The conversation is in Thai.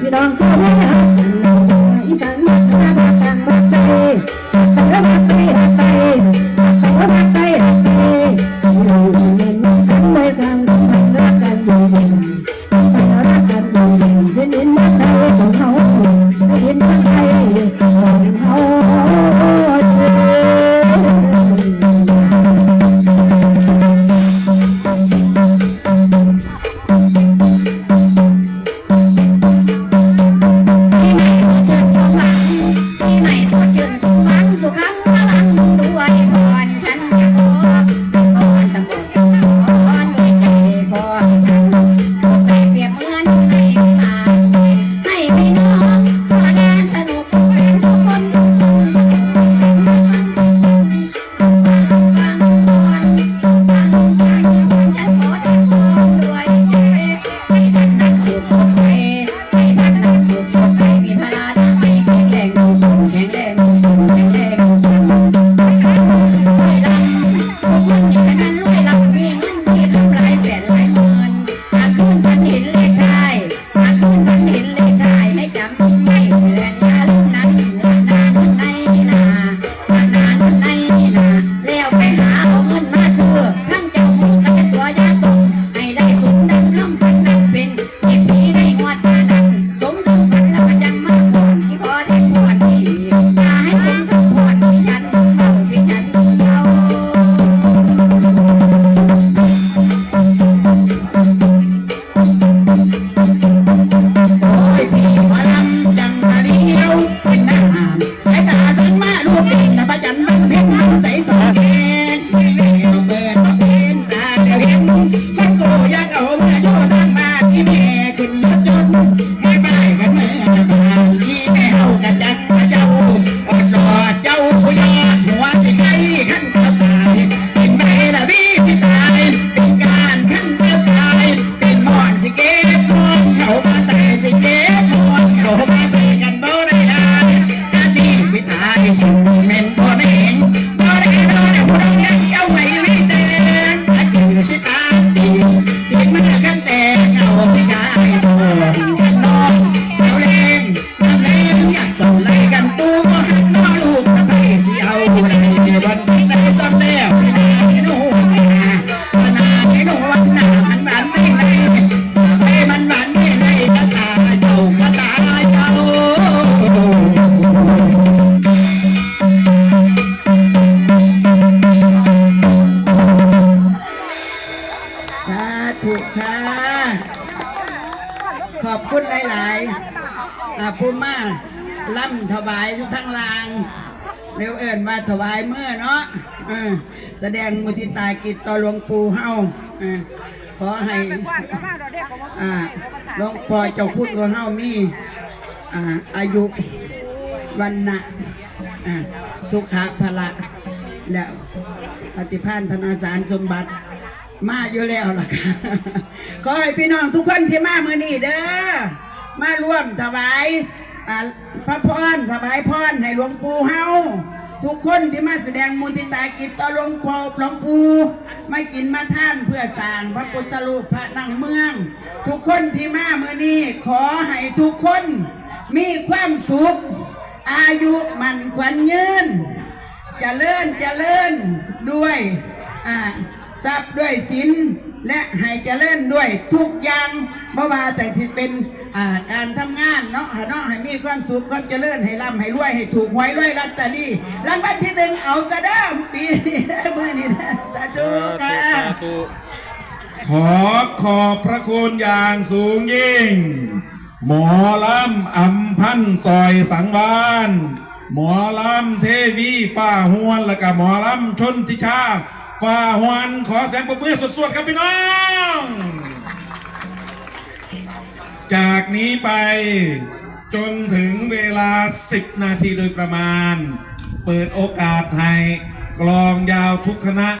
พี่น้องเจ้าแม่อีสานนาบ้านต่างไกต่านไกไกลแต่ลบ้านไกไกลเราเย็นกันเลยกันกันักกันเย็นกันักกันเย็นเห็นเห็นนไทยของเขาเห็นบ้านไทยของเขาายๆอ่าผู้มาล่ำถวายทุกทั้งลางเร็วเอิญว่าถวายเมื่อเนาะเอแสดงมุทิตากิจต่อหลวงปู่เฮาขอให้หลวงพ่อเจ้าคุณของเฮามีอายุวันนะสุขะพละแล้วปฏิภาณธนาสารสมบัติมาอยู่แล้วล่ะค่ะ ขอให้พี่น้องทุกคนที่มาเมื่อนี้เด้อ มาร่วมถวายอ่าพระพรถวายพรให้หลวงปู่เฮาทุกคนที่มาแสดงมุทิตากิจต่อหลวงพ่อหลวงปู่มากินมาท่านเพื่อสร้างพระพุทธรูปพระนั่งเมือง ทุกคนที่มาเมื่อนี้ขอให้ทุกคนมีความสุข อายุมันขวัญยืนจะเลื่อนจะเลื่อนด้วยอ่าทรัพย์ด้วยศีลและให้เจริญด้วยทุกอย่างเมื่อว่าแต่ที่เป็น อ่าการทำงานเนาะให้เนาะให้มีความสุขความเจริญให้ร่ำให้รวยให้ถูกหวยรวยลอตเตอรี่รางวัลที่หนึ่งเอาซะเด้อปีนี้ได้อมื่อนี้นะสาธุค่ะขอขอบพระคุณอย่างสูงยิ่ง หมอลำอัมพันธ์ซอยสังวานหมอลำเทวีฟ้าหวนและก็หมอลำชนทิชาฟ้าหวนขอแสงประมือสดๆครับพี่น้อง จากนี้ไปจนถึงเวลา 10 นาทีโดยประมาณ เปิดโอกาสให้กลองยาวทุกคณะ